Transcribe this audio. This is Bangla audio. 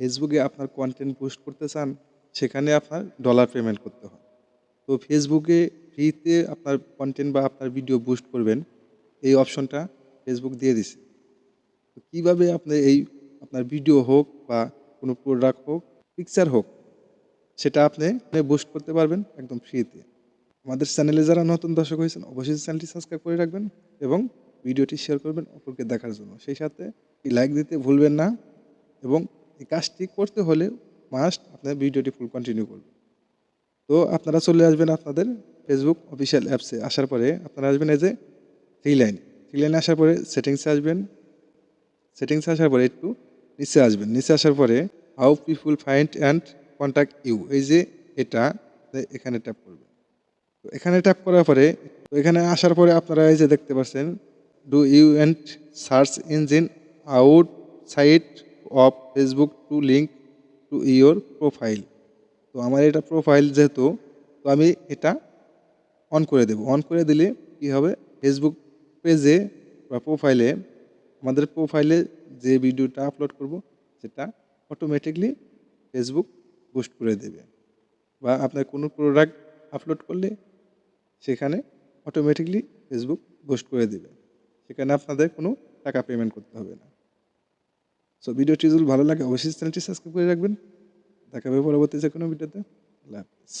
ফেসবুকে আপনার কন্টেন্ট পোস্ট করতে চান, সেখানে আপনার ডলার পেমেন্ট করতে হয়। তো ফেসবুকে ফ্রিতে আপনার কন্টেন্ট বা আপনার ভিডিও বুস্ট করবেন, এই অপশনটা ফেসবুক দিয়ে দিছে। তো কীভাবে আপনি এই আপনার ভিডিও হোক বা কোনো প্রোডাক্ট হোক পিকচার হোক, সেটা আপনি বুস্ট করতে পারবেন একদম ফ্রিতে। আমাদের চ্যানেলে যারা নতুন দর্শক হয়েছেন, অবশ্যই চ্যানেলটি সাবস্ক্রাইব করে রাখবেন এবং ভিডিওটি শেয়ার করবেন অপরকে দেখার জন্য। সেই সাথে লাইক দিতে ভুলবেন না এবং এই কাজটি করতে হলে মাস্ট আপনার ভিডিওটি ফুল কন্টিনিউ করবে তো আপনারা চলে আসবেন আপনাদের ফেসবুক অফিসিয়াল অ্যাপসে আসার পরে আপনারা আসবেন এই যে থ্রি লাইন থ্রি লাইনে আসার পরে সেটিংসে আসবেন। সেটিংসে আসার পরে একটু নিচে আসবেন। নিচে আসার পরে how people find and contact you এই যে এটা এখানে ট্যাপ করবেন। তো এখানে ট্যাপ করার পরে, তো এখানে আসার পরে আপনারা এই যে দেখতে পাচ্ছেন do you and search engine outside of Facebook to link to your profile তো আমার এটা প্রোফাইল যেহেতু, তো আমি এটা অন করে দেব। অন করে দিলে কি হবে? ফেসবুক পেজে বা প্রোফাইলে আমাদের প্রোফাইলে যে ভিডিওটা আপলোড করব, সেটা অটোমেটিকলি ফেসবুক পোস্ট করে দেবে। বা আপনার কোনো প্রোডাক্ট আপলোড করলে সেখানে অটোমেটিকলি ফেসবুক পোস্ট করে দেবে। সেখানে আপনাদের কোনো টাকা পেমেন্ট করতে হবে না। সো ভিডিওটি যদি ভালো লাগে, অবশ্যই চ্যানেলটি সাবস্ক্রাইব করে রাখবেন। দেখা হবে পরবর্তী যে কোনো ভিডিওতে আল্লাহ হাফিজ।